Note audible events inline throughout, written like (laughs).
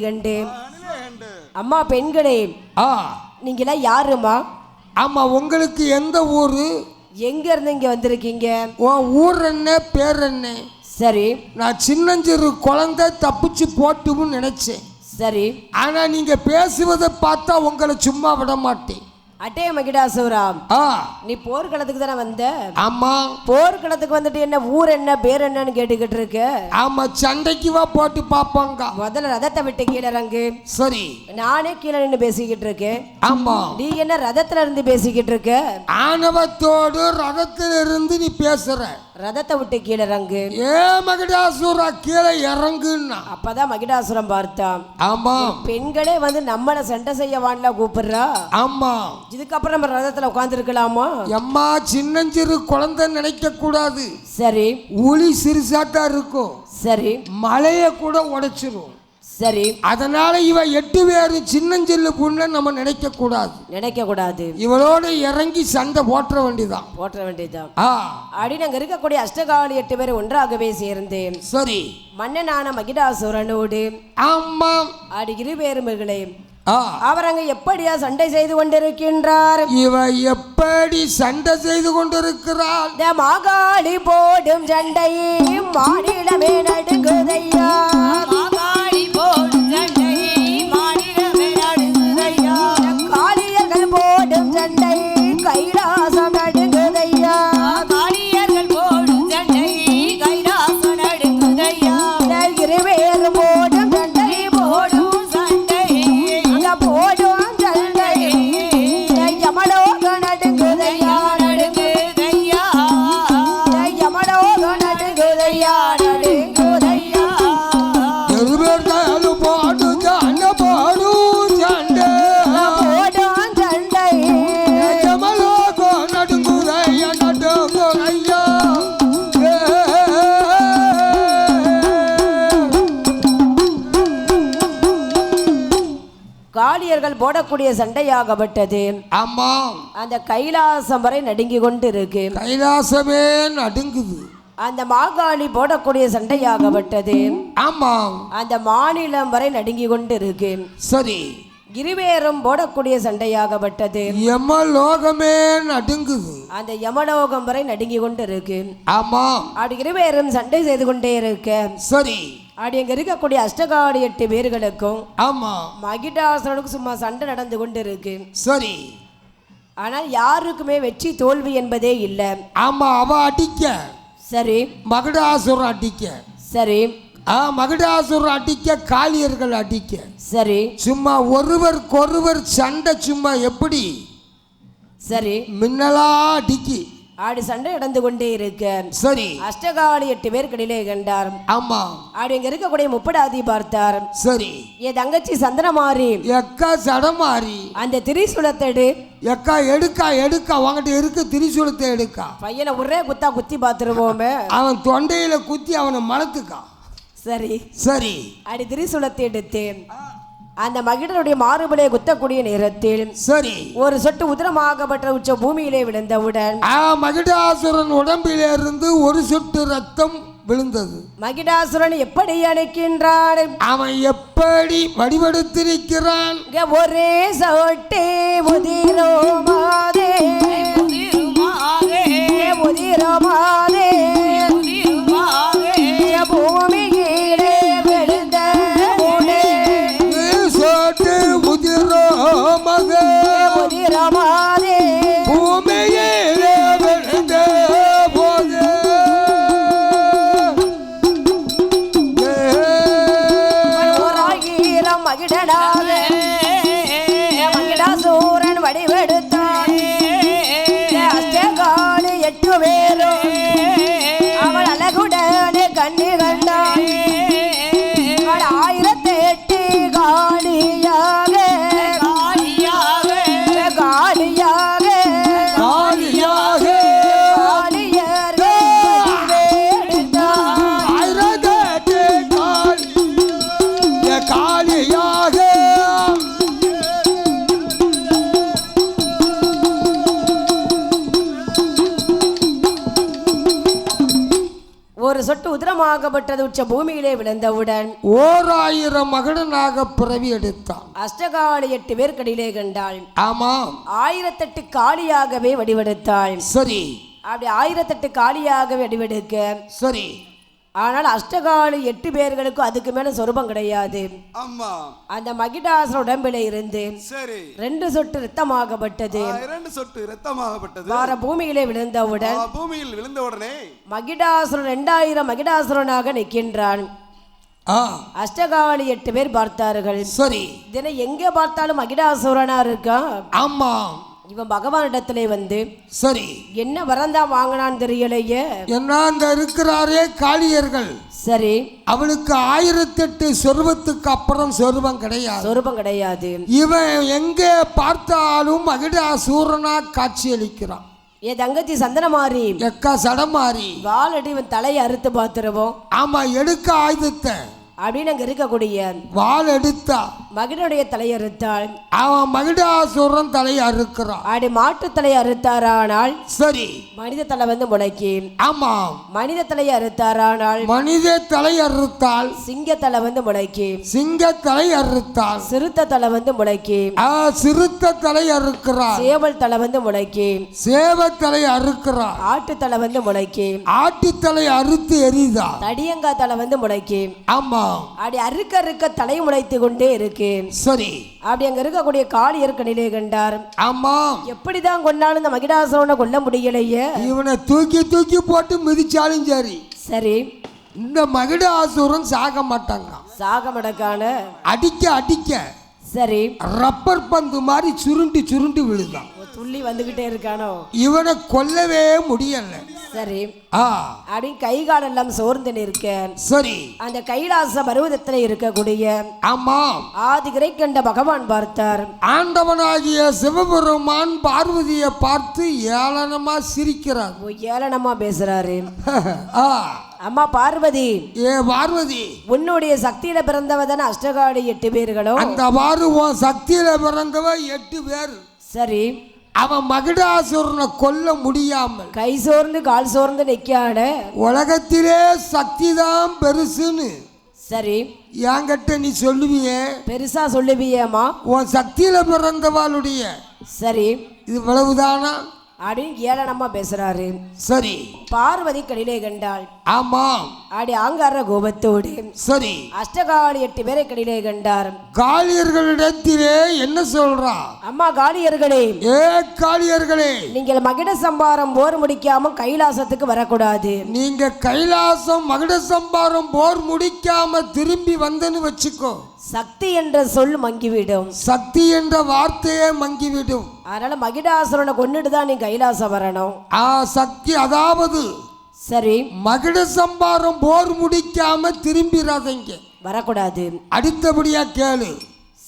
கண்டு. அம்மா பெண்களே ஆ. நீங்களாம் யாருமா ஆமா உங்களுக்கு எந்த ஊரு? எங்க இருந்து இங்க வந்திருக்கீங்க? உன் ஊர் என்ன பேர் என்ன சரி. நான் சின்னஞ்சிறு குழந்தை தப்பிச்சு போட்டும்னு நினைச்சேன். சரி. ஆனா நீங்க பேசுவதை பார்த்தா உங்களை சும்மா விட மாட்டேன். அட்டே மகிடாசுவராம் ஆ. நீ போர்க்களத்துக்கு தானே வந்த? ஆமா. போர்க்களத்துக்கு வந்துட்டு என்ன ஊர் என்ன பேர் என்னன்னு கேட்டுக்கிட்டு இருக்க? ஆமா சண்டைக்கு வா போட்டு பார்ப்பாங்க முதல்ல ரதத்தை விட்டு கீழே இறங்கு. சரி. நானே கீழே நின்று பேசிக்கிட்டு இருக்கேன். ஆமா. நீ என்ன ரதத்துல இருந்து பேசிக்கிட்டு இருக்க? ஆணவத்தோடு ரதத்திலிருந்து நீ பேசுற. ரதத்தை விட்டு கீழே இறங்கு. ஏ மகடாசுரா கீழே இறங்குன்னா. அப்பதான் மகிடாசுரம் பார்த்தான். ஆமா. பெண்களே வந்து நம்மளை சண்டை செய்ய வாண்டா கூப்பிடுறா. ஆமா. இதுக்கப்புறம் நம்ம ரதத்துல உட்காந்துருக்கலாமா எம்மா சின்னஞ்சிறு குழந்தை நினைக்க கூடாது. சரி. ஒளி சிறுசாட்டா இருக்கும். சரி. மலைய கூட உடைச்சிரும். சரி. அதனால இவ எட்டு பேரு சின்னஞ்சில்லு புண்ண நம்ம நினைக்க கூடாது. நினைக்க கூடாது. இவளோட இறங்கி சண்டை போற்ற வேண்டியதான் போற்ற வேண்டியதுதான். ஆ. அப்படின்னு அங்க இருக்கக்கூடிய அஷ்டகாலி எட்டு பேர் ஒன்றாகவே சேர்ந்தேன். சரி. மன்னனான மகிடாசுரனோடு ஆமா ஆடி இருவேறுமைகளே ஆ அவர் அங்க எப்படியா சண்டை செய்து கொண்டிருக்கின்றார்? இவ எப்படி சண்டை செய்து கொண்டிருக்கிறாள்? இந்த மாகாளி போடும் சண்டை மாநிலமே நடுங்குதையா? காளியர்கள் போடக்கூடிய சண்டையாகப்பட்டது. ஆமா. அந்த கைலாசம் வரை நடுங்கி கொண்டு இருக்கு கைலாசமே நடுங்குது. அந்த மாகாளி போடக்கூடிய சண்டையாகப்பட்டது. ஆமா. அந்த மாநிலம் வரை நடுங்கி கொண்டு இருக்கு சரி. இருவேரும் போடக்கூடிய சண்டையாகப்பட்டது. எமலோகமே நடுங்குது. அந்த யமலோகம் வரை நடுங்கி கொண்டு இருக்கு ஆமா. அப்படி இருவேரும் சண்டை செய்து கொண்டே இருக்க. சரி. அப்படி அங்க இருக்கக்கூடிய அஷ்டகாடி எட்டு பேர்களுக்கும் ஆமா. மகிடாசனுக்கும் சும்மா சண்டை நடந்து கொண்டு இருக்கு சரி. ஆனால் யாருக்குமே வெற்றி தோல்வி என்பதே இல்லை. ஆமா அவ அடிக்க. சரி. மகுடாசுரம் அடிக்க. சரி. ஆ மகுடாசுரம் அடிக்க காளியர்கள் அடிக்க. சரி. சும்மா ஒருவருக்கொருவர் சண்டை சும்மா எப்படி? சரி. மின்னலா அடிக்கி. ஆடி சண்டை நடந்து கொண்டே இருக்க. சரி. அஷ்டகாடி எட்டு பேர் கடிலே கண்டார். ஆமா. ஆடி இங்க இருக்கக்கூடிய முப்படாதி பார்த்தார். சரி. என் தங்கச்சி சந்தனமாரி. எக்கா சடமாரி. அந்த திரிசூலத்தெடு எக்கா எடுக்கா எடுக்கா. உங்ககிட்ட இருக்கு திரிசூலத்தை எடுக்கா. பையனை ஒரே குத்தா குத்தி பார்த்துருவோமே. அவன் தொண்டையில குத்தி அவனை மலத்துக்கான் சரி. சரி. அடி திரிசூலத்தை எடுத்து அந்த மகிழனுடைய மாறுபடியை குத்தக்கூடிய நேரத்தில் சரி. ஒரு சொட்டு உதிரமாகப்பட்ட உச்ச பூமியிலே விழுந்தவுடன் ஆ மகிடாசுரன் உடம்பிலே இருந்து ஒரு சொட்டு ரத்தம் விழுந்தது. மகிடாசுரன் எப்படி அணைக்கின்றான்? அவன் எப்படி வடிவெடுத்திருக்கிறான்? ஒரே சொட்டே உதிரோமாதே. உதிரோமாதே. மகிடாசூரன் வடிவெடுத்த யுத்தமாகப்பட்டது உச்ச பூமியிலே விழுந்தவுடன் ஓர் ஆயிரம் மகடனாக பிறவி எடுத்தான். அஷ்டகாலி எட்டு பேர் கடிலே கண்டாள். ஆமாம். ஆயிரத்தெட்டு காளியாகவே வடிவெடுத்தாள். சரி. அப்படி ஆயிரத்தெட்டு காளியாகவே வடிவெடுக்க சரி. ஆனால் அஷ்டகாலி எட்டு பேர்களுக்கும் அதுக்கு மேல சொரூபம் கிடையாது. ஆமா. அந்த மகிடாசன உடம்பில இருந்து சரி. ரெண்டு சொட்டு ரத்தமாகப்பட்டது ஆ, இரண்டு சொட்டு இரத்தமாகப்பட்டது. வார பூமியிலே விழுந்தவுடன் பூமியில் விழுந்த உடனே மகிடாசுரன் ரெண்டாயிரம் மகிடாசுரனாக நிற்கின்றான். அஷ்டகாலி எட்டு பேர் பார்த்தார்கள். சரி. தினம் எங்கே பார்த்தாலும் மகிடாசுரனா இருக்கான் ஆமாம் இவன் பகவானிடத்திலே வந்து சரி. என்ன வரந்தா வாங்கினான்னு தெரியலையே? என்ன அந்த இருக்கிறாரே காளியர்கள். சரி. அவளுக்கு ஆயிரத்தெட்டு சொருபத்துக்கு அப்புறம் சொருபம் கிடையாது. சொரூபம் கிடையாது. இவன் எங்கே பார்த்தாலும் மகிடாசூரனா காட்சியளிக்கிறான். என் தங்கச்சி சந்தனமாரி. எக்கா சடமாரி. வாழடி இவன் தலையை அறுத்து பார்த்துருவோம். ஆமா எடுக்க ஆயுதத்தை. அப்படின்னு அங்க இருக்கக்கூடிய வாள் எடுத்தா. மகனுடைய தலையை அறுத்தாள் அவன் மகிடாசூரன் தலையை அறுக்கிறான். அப்படி மாட்டு தலையை அறுத்தாரானால் சரி. மனித தலை வந்து முளைக்கி. ஆமாம். மனித தலையை அறுத்தாரானால் மனித தலை அறுத்தால் சிங்க தலை வந்து முளைக்கி. சிங்க தலை அறுத்தால் சிறுத்தை தலை வந்து முளைக்கி. சிறுத்த தலை அறுக்கிறார் சேவல் தலை வந்து முளைக்கி. சேவ தலை அறுக்கிறார் ஆட்டு தலை வந்து முளைக்கி. ஆட்டுத்தலை அறுத்து எரிதா தடியங்கா தலை வந்து முளைக்கி. ஆமா. அப்படி அறுக்க அறுக்க தலை முளைத்து கொண்டே இருக்கு. சரி. அப்படி அங்க இருக்கக்கூடிய காளியர் கண்ணிலே கண்டார். ஆமாம். எப்படிதான் கொண்டாலும் இந்த மகிடாசுரனை கொல்ல முடியலையே. இவனை தூக்கி தூக்கி போட்டு மிதிச்சாலும் சரி. சரி. இந்த மகிடாசுரன் சாக மாட்டாங்க. சாக மடக்கான அடிக்க அடிக்க சரி. ரப்பர் பந்து மாதிரி சுருண்டு சுருண்டு விழுதான். துள்ளி வந்துகிட்டே இருக்கானோ? இவனை கொல்லவே முடியல. சரி. ஆ. அப்படின்னு கை காலெல்லாம் சோர்ந்து நிற்க சரி. அந்த கைலாச பருவதத்தில் இருக்கக்கூடிய ஆமாம் ஆதிகிரை கண்ட பகவான் பார்த்தார். ஆண்டவனாகிய சிவபெருமான் பார்வதியை பார்த்து ஏளனமா சிரிக்கிறார். ஏளனமா பேசுறாரு. (laughs) ஆ. அம்மா பார்வதி. ஏ பார்வதி. உன்னுடைய சக்தியில பிறந்தவ தானே அஷ்டகாடி எட்டு பேர்களும் அந்த உன் சக்தியில பிறந்தவ எட்டு பேர். சரி. அவன் மகிடாசுரனை கொல்ல முடியாமல் கை சோர்ந்து கால் சோர்ந்து நிக்காட உலகத்திலே சக்தி தான் பெருசுன்னு. சரி. என்கிட்ட நீ சொல்லுவியே? பெருசா சொல்லுவியேம்மா. உன் சக்தியில பிறந்தவாளுடைய. சரி. இது இவ்வளவுதானா? அப்படின்னு ஏளனமா பேசுறாரு. சரி. பார்வதி கடிலே கண்டாள். ஆமாம். ஆடி ஆங்கார கோபத்தோடு. சரி. அஷ்டகாடி எட்டு பேரை கடிலே கண்டார். காளியர்களிடத்திலே என்ன சொல்றா? அம்மா காளியர்களே. ஏ காளியர்களே. நீங்கள் மகிட சம்பாரம் போர் முடிக்காம கைலாசத்துக்கு வரக்கூடாது. நீங்க கைலாசம் மகுட சம்பாரம் போர் முடிக்காம திரும்பி வந்தேன்னு வச்சுக்கோ. சக்தி என்ற சொல் மங்கிவிடும். சக்தி என்ற வார்த்தையே மங்கிவிடும். அதனால மகிடாசுரனை கொண்டுட்டு தான் நீ கைலாசம் வரணும். ஆ சக்தி அதாவது சரி. மகுட சம்பாரம் போர் முடிக்காம திரும்பிடாதீங்க வரக்கூடாது. அடுத்தபடியா கேளு.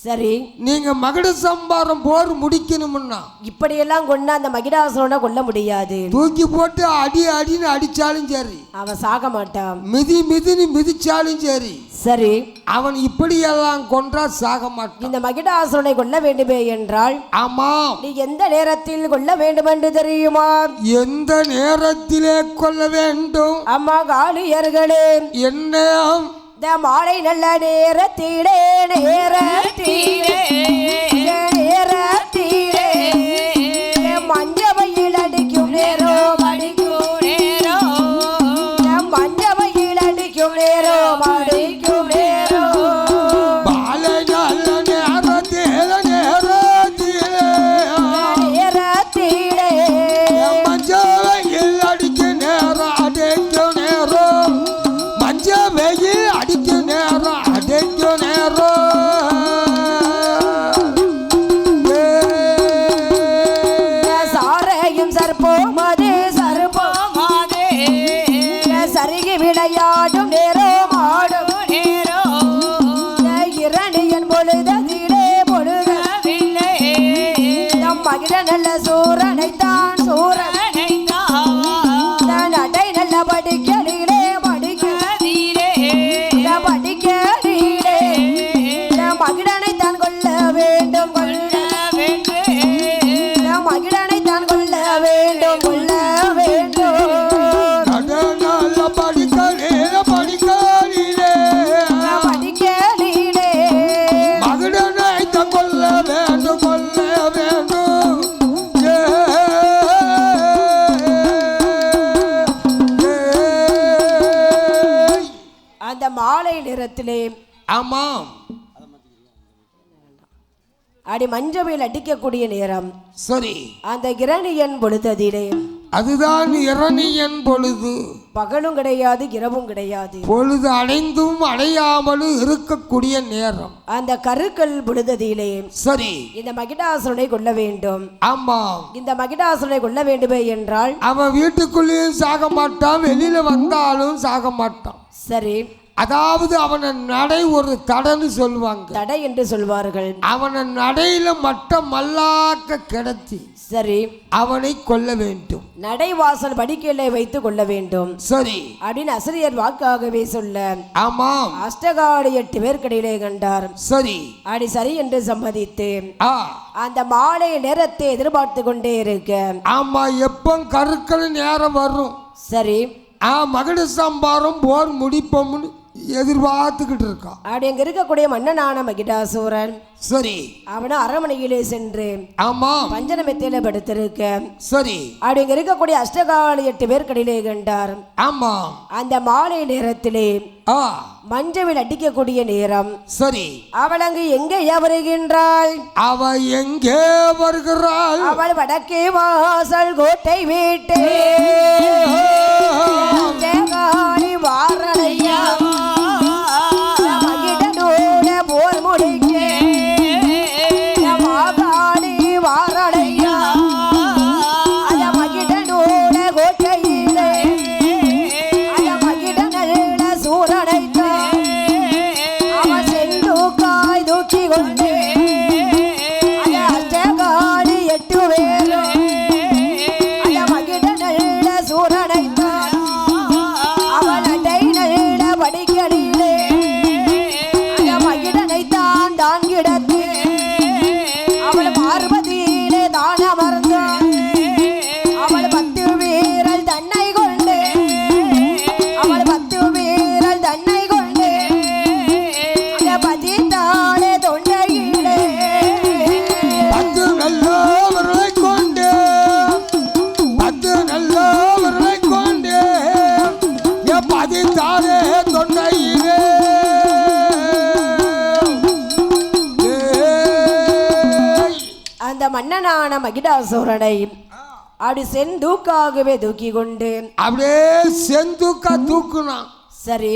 சரி. நீங்க மகுட சம்பாரம் போர் முடிக்கணும்னா இப்படியெல்லாம் கொண்டு அந்த மகிடாசுரனை கொல்ல முடியாது. தூக்கி போட்டு அடி அடின்னு அடிச்சாலும் சரி. அவன் சாக மாட்டான். மிதி மிதின்னு மிதிச்சாலும் சரி. சரி. அவன் இப்படியெல்லாம் கொன்றா சாக மாட்டான். இந்த மகிடாசுரனை கொல்ல வேண்டுமே என்றால் ஆமாம் நீ எந்த நேரத்தில் கொல்ல வேண்டும் என்று தெரியுமா? எந்த நேரத்திலே கொல்ல வேண்டும்? அம்மா காளியர்களே என்ன இந்த மாலை நல்ல நேரத்திலே நேரத்திலே நேரத்திலே. நேரத்திலே ஆமாம். அடி மஞ்சமையில் அடிக்கக்கூடிய நேரம். சரி. அந்த கிரணியன் பொழுததிலே. அதுதான் இரணியன் பொழுது. பகலும் கிடையாது இரவும் கிடையாது. பொழுது அடைந்தும் அடையாமலும் இருக்கக்கூடிய நேரம். அந்த கருக்கள் பொழுததிலே. சரி. இந்த மகிடாசுரனை கொல்ல வேண்டும். ஆமாம். இந்த மகிடாசுரனை கொல்ல வேண்டுமே என்றால் அவன் வீட்டுக்குள்ளேயும் சாக மாட்டான் வெளியில வந்தாலும் சாக மாட்டான் சரி. அதாவது அவனை நடை ஒரு தடன்னு சொல்லுவாங்க. தடை என்று சொல்வார்கள். அவனை நடையில மட்டம் மல்லாக்க கிடத்தி சரி. அவனை கொல்ல வேண்டும். நடைவாசல் படிக்கலை வைத்து கொள்ள வேண்டும். சரி. அப்படின்னு அசிரியர் வாக்காகவே சொல்ல ஆமாம். அஷ்டகாடு எட்டு பேர்க்கடையிலே கண்டார். சரி. அடி சரி என்று சம்மதித்து அந்த மாலை நேரத்தை எதிர்பார்த்து கொண்டே இருக்க. ஆமா எப்போ கருக்கள் நேரம் வரும்? சரி. ஆ மகடு சம்பாரம் போர் முடிப்போம்னு எதிர்பார்த்துக்கிட்டு இருக்கான் அப்படி அங்க இருக்கக்கூடிய மன்னனான மகிடாசூரன் சரி. அவனும் அரண்மனையிலே சென்று ஆமாம் பஞ்சனமெத்தியில படுத்திருக்க சரி. அப்படி அங்க இருக்கக்கூடிய அஷ்டகால எட்டு பேர்க்கடையிலே கண்டார். ஆமாம் அந்த மாலை நேரத்திலே மஞ்சவில் அடிக்கக்கூடிய நேரம். சரி. அவள் அங்கு எங்கே வருகின்றாள்? அவ எங்கே வருகிறாள்? அவள் வடக்கே வாசல் கோட்டை வீட்டே. தேகாணி மகிடாசுரனை அப்படி செந்தூக்காகவே தூக்கி கொண்டு அப்படியே செந்துக்கா தூக்குனான் சரி.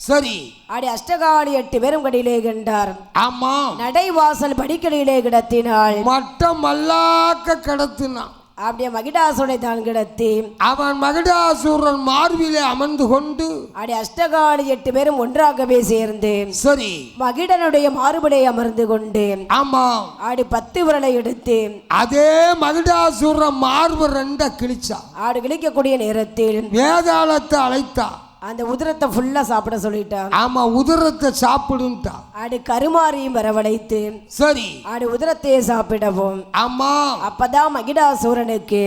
சரி. அப்படி அஷ்டகாளி எட்டு பேரும் கடியிலே கண்டார் ஆமா. நடைவாசல் படிக்கடியிலே கிடத்தினாள். மட்டம் மல்லாக்க கிடத்துனான் அப்படியே மகிடாசுரனை தான் கிடத்தி. அவன் மகிடாசூரன் மார்பிலே அமர்ந்து கொண்டு அப்படி அஷ்டகாளி எட்டு பேரும் ஒன்றாகவே சேர்ந்து சரி. மகிடனுடைய மாறுபடை அமர்ந்து கொண்டு ஆமாம். ஆடி பத்து விரலை எடுத்து அதே மகிடாசூரன் மார்பு ரெண்ட கிழிச்சா ஆடு கிழிக்கக்கூடிய நேரத்தில் வேதாளத்தை அழைத்தா அந்த உதிரத்தை ஃபுல்லா சாப்பிட சொல்லிட்டான் ஆமா உதரத்தை சாப்பிடுன்ட்டா. ஆடு கருமாரியும் வரவழைத்து சரி. ஆடு உதிரத்தையே சாப்பிடவும். ஆமா. அப்பதான் மகிடாசூரனுக்கு.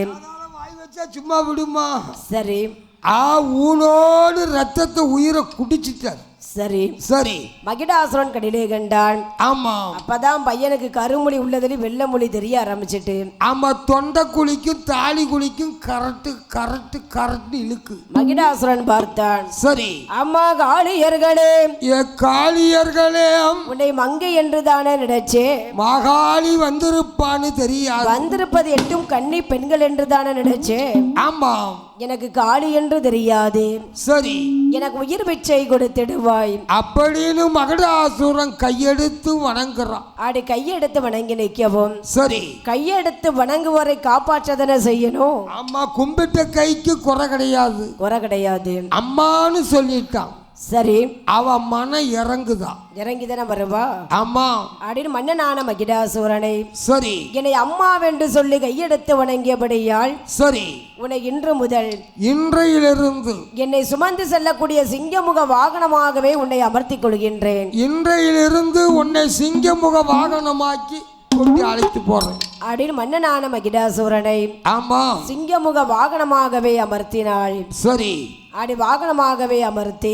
சும்மா விடுமா? சரி. ஆ ஊனோடு ரத்தத்தை உயிரை குடிச்சிட்டார். சரி. சரி. மகிடாசுரன் கடிலே கண்டான். ஆமா அப்பதான் பையனுக்கு கருமொழி உள்ளதில் வெள்ளை மொழி தெரிய ஆரம்பிச்சிட்டு. ஆமா தொண்டை குழிக்கும் தாலி குழிக்கும் கரெக்டு கரெக்டு கரெக்ட் இழுக்கு. மகிடாசுரன் பார்த்தான். சரி. அம்மா காளியர்களே. ஏ காளியர்களே உன்னை மங்கை என்று தானே நினைச்சே. மகாளி வந்திருப்பான்னு தெரியாது. வந்திருப்பது எட்டும் கன்னி பெண்கள் என்று தானே நினைச்சே. ஆமா எனக்கு காளி என்று தெரியாது. சரி. எனக்கு உயிர் பிச்சை கொடுத்திடுவாய். அப்படின்னு மகடாசுரன் கையெடுத்து வணங்குறான். ஆடி கையெடுத்து வணங்கி நிற்கவும். சரி. கையெடுத்து வணங்குவரை காப்பாற்றதனை செய்யணும்? அம்மா கும்பிட்ட கைக்கு குறை கிடையாது. குறை கிடையாது. அம்மான்னு சொல்லிட்டான். சரி. அவ மனம் இறங்குதான் இறங்கி தானே வருவா அம்மா. அப்படின்னு மன்னனான மகிடாசூரனை சரி. என்னை அம்மாவென்று சொல்லி கையெடுத்து வணங்கியபடியால் சரி. உன்னை இன்று முதல் இன்றையிலிருந்து என்னை சுமந்து செல்லக்கூடிய சிங்கமுக வாகனமாகவே உன்னை அமர்த்திக் கொள்கின்றேன். இன்றையிலிருந்து உன்னை சிங்கமுக வாகனமாக்கி கொண்டு அழைத்து போறேன். அப்படின்னு மன்னனான மகிடாசூரனை ஆமா. சிங்கமுக வாகனமாகவே அமர்த்தினாள். சரி. அப்படி வாகனமாகவே அமர்த்தி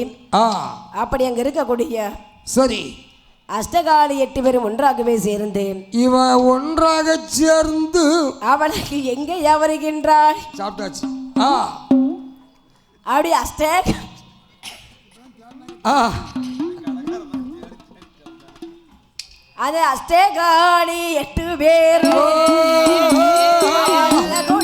அப்படி அங்க இருக்கக்கூடிய சரி. அஷ்டகாலி எட்டு பேரும் ஒன்றாகவே சேர்ந்து இவ ஒன்றாக சேர்ந்து அவளுக்கு எங்கே வருகின்றாள் சாப்பிட்டாச்சு. அப்படி அஷ்ட ஆ. அது அஷ்டகாணி எட்டு பேர் அழகுடனே